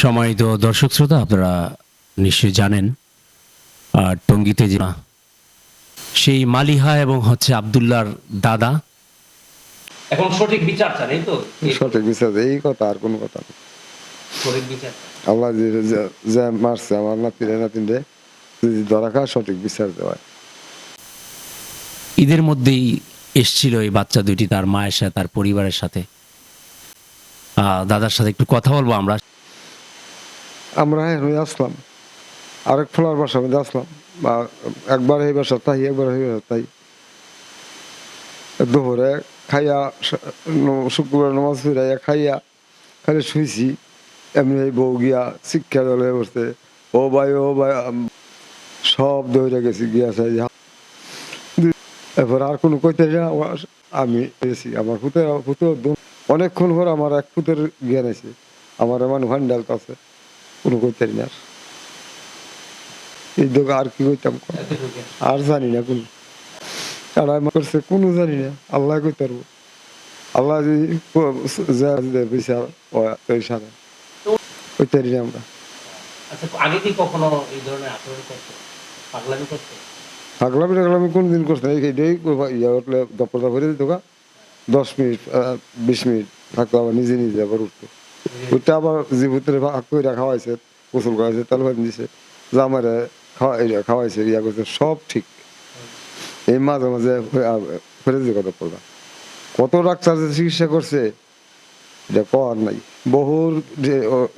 সময়ত দর্শক শ্রোতা আপনারা নিশ্চয়ই জানেন আর টঙ্গিতে যে সেই মালিহা এবং হচ্ছে আবদুল্লার দাদা। এখন সঠিক বিচার চান এই তো? সঠিক বিচার এই কথা আর কোনো কথা না। সঠিক বিচার আল্লাহ যে মারছে আমার নাতিরে নাতিনরে যদি ধরা খায় সঠিক বিচার দেওয়া ঈদের মধ্যেই এসছিল এই বাচ্চা দুইটি তার মায়ের সাথে তার পরিবারের সাথে। আহ, দাদার সাথে একটু কথা বলব আমরা আমরা হ্যাঁ হয়ে আসলাম। আরেক ফ্লোয়ার বাসার মধ্যে আসলাম। বা একবার এই বাসা তাই, একবার এই বাসা তাই। দুপুরে খাইয়া শুক্রবার নমাজ ফিরাইয়া খাইয়া খালি শুইছি। এমনি এই বউ গিয়া শিক্ষা দলে বসতে ও ভাই ও ভাই সব দৌড়ে গেছি, গিয়া এরপর আর কোনো কইতে ও- আমি গেছি। আমার পুতের পুতের অনেকক্ষণ পর আমার এক পুতের জ্ঞান আছে আমার এমন ভান্ডাল আছে। কোনো কইতে না। এই দোকা আর কি কইতাম আর জানি না কোন। কারা করছে কোনো জানি না আল্লাহ কইতে পারব। আল্লাহ যদি ক- যা দেয় বিচার ওই সারা। কইতে পারি না আমরা। আগে কি কখনো এই ধরনের আচরণ করতো? পাগলামি করতো? পাগলামি টাগলামি কোনদিন করছে এইটাই ইয়া উঠলে দপরদা ভরে দিত দশ মিনিট বিশ মিনিট থাকতো আবার নিজে নিজে আবার উঠতো। উঠতে আবার যে ভিতরে ভাগ করে খাওয়াইছে গোসল করাইছে তেল ভাত দিছে জামারে খাওয়া খাওয়াইছে ইয়া করছে সব ঠিক। এই মাঝে মাঝে ফেরে যে কথা পড়বা কত ডাক্তার যে চিকিৎসা করছে এটা কর নাই। বহুর যে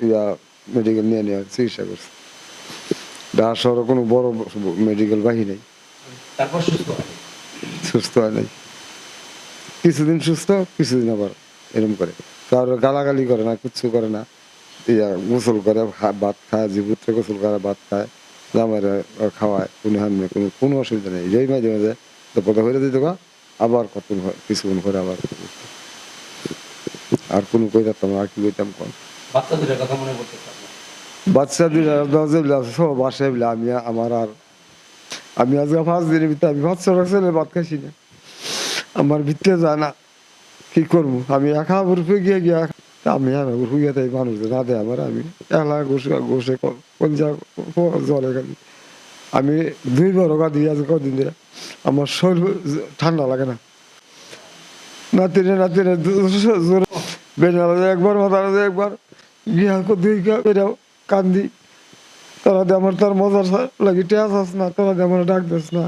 ইয়া মেডিকেল নিয়ে নিয়ে চিকিৎসা করছে। ঢাকা শহরে কোনো বড় মেডিকেল বাহি নেই। সুস্থ হয় নাই। কিছুদিন সুস্থ কিছুদিন আবার এরকম করে। কার গালাগালি করে না কিচ্ছু করে না। ইয়া গোসল করে ভাত খায় জীবুত্রে গোসল করে ভাত খায় জামাইরে খাওয়ায় কোনো হান কোনো কোনো অসুবিধা নেই। যেই মাঝে মাঝে তো পথে হয়ে দিত গা, আবার কত কিছুক্ষণ করে আবার আর কোনো কই না, আর কি কইতাম কোন? বাচ্চা দুইটা সব বাসায় বলে আমি আমার আর আমি আজকে পাঁচ দিনের ভিতরে আমি বাচ্চা রাখছি ভাত খাইছি না। আমার ভিতরে যায় না। কি করব? আমি একা গ্রুপে গিয়ে গিয়ে আমি আর গ্রুপে গিয়ে তাই মানুষ না দেয় আমার, আমি এলা গোসে গোসে কঞ্জা জলে খালি আমি দুই গা দিয়ে আজকে কদিন ধরে। আমার শরীর ঠান্ডা লাগে না। নাতিনে নাতিনে জোর বেনালে একবার মাথালে একবার। গিয়া দুই গা কান্দি। তোরা দিয়ে আমার, তার মজার লাগি টেয়াস আস না, তোরা দিয়ে আমার ডাক দিস না।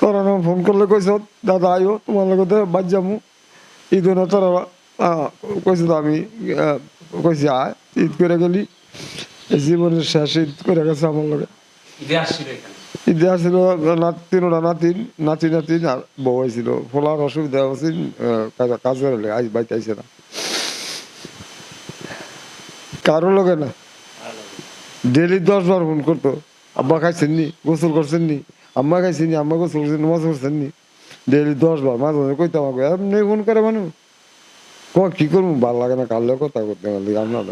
তোরা ফোন করলে কইস, দাদা আইও তোমার লগতে বাদ যামু ঈদ না তোরা তো আমি কইছি আয় ঈদ করে গেলি। জীবনের শেষ ঈদ করে গেছে আমার লগে। ঈদে আসছিল নাতিন তিনোটা নাতিন নাতি নাতিন আর বউ হয়েছিল। ফলার অসুবিধা হয়েছিল কাজ করে আজ বাইতে আইসে না। কারও লগে না। ডেলি দশ বার ফোন করতো। আব্বা খাইছেন নি গোসল করছেন নি আম্মা খাইছেন নি আম্মা গোসল করছেন নমাজ করছেন নি ডেলি দশ বার মাঝে মাঝে কইতাম আমাকে এমনি ফোন করে মানুষ ক কি করব? ভালো লাগে না, কারলে কথা করতে পারলে আপনার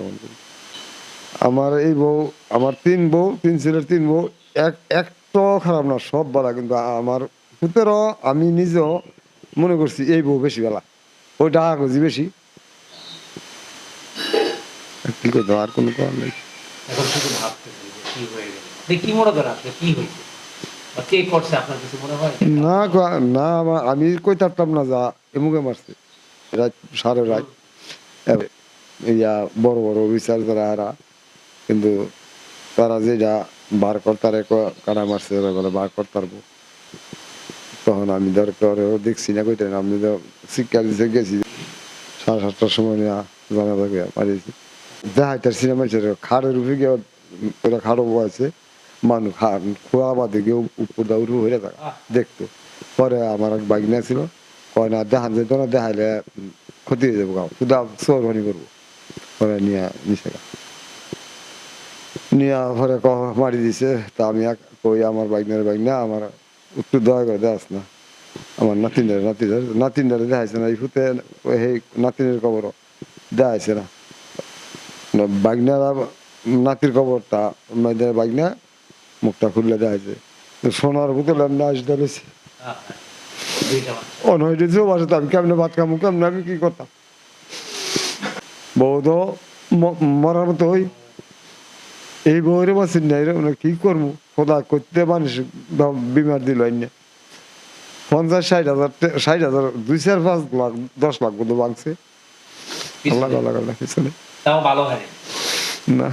আমার এই বউ, আমার তিন বউ, তিন ছেলের তিন বউ, এক একটাও খারাপ না, সব বেলা, কিন্তু আমার পুতেরও, আমি নিজেও মনে করছি এই বউ বেশি বেলা। ওই ডাকা করছি বেশি। কি করতো আর কোনো কারণ নেই। দেখি করেন আপনি? কি হয়েছে? কে করছে না না আমি কই থাকতাম না যা, এমুকে মারছে। রাত সাড়ে রাত। ইয়া, বড় বড় বিচার যারা, এরা। কিন্তু তারা যেটা বার করতারে কারা মারছে, ওরা বলে, বার করতারবো তখন আমি দরকারেও দেখছি না, কইতে আমি তো শিক্ষা দিতে গেছি। সাড়ে সাতটার সময় নিয়ে জানা থাকে মারিয়েছি দেখাইতার সিনেমা খাড়ের উপরে গিয়ে ওরা খাড়ো আছে। মানুষ খোয়া বাদে গিয়ে উপর দা উঠে হয়ে থাকা দেখতো। পরে আমার এক বাইক ছিল কয় না দেখান যেত না দেখাইলে ক্ষতি হয়ে যাব গাও শুধু চোর করব। পরে নিয়ে গা। নিয়ে পরে ক মারি দিছে তা আমি এক কই আমার বাইক না আমার একটু দয়া করে দেখাস না। আমার নাতিনের নাতিনের নাতিনের দেখাইছে না এই ফুতে সেই নাতিনের খবর দেখাইছে না। বাগনার নাতির খবরটা মেয়েদের বাগনা মুখটা খুললে দেখাইছে সোনার বোতল এমনি আস ধরেছে। যে আমি কেমনে ভাত খামু কেমনে আমি কি করতাম? বউ তো মরার মতো হই। এই বউরে মাসির নাই রে মানে কি করব? খোদা করতে মানুষ বিমার দিল না পঞ্চাশ ষাট হাজার ষাট হাজার দুই চার পাঁচ লাখ দশ লাখ মতো ভাঙছে আল্লাহ আল্লাহ আল্লাহ পিছনে। তাও ভালো হয়। না।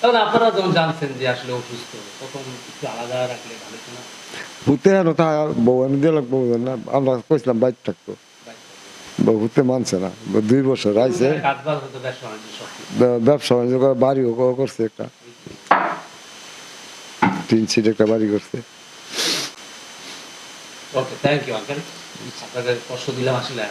তাহলে আপনারা যখন জানছেন যে আসলে অসুস্থ তখন একটু আলাদা রাখলে ভালো ছিল? হুতে বউ না? আমরা কইছিলাম বাইর থাকতো বউ হুতে মানছে না। দুই বছর আইছে। ব্যবসা বাণিজ্য করে বাড়িও করছে একটা। তিন সিট একটা বাড়ি করছে। ওকে থ্যাংক ইউ আঙ্কেল আপনাদের কষ্ট দিলাম আসলে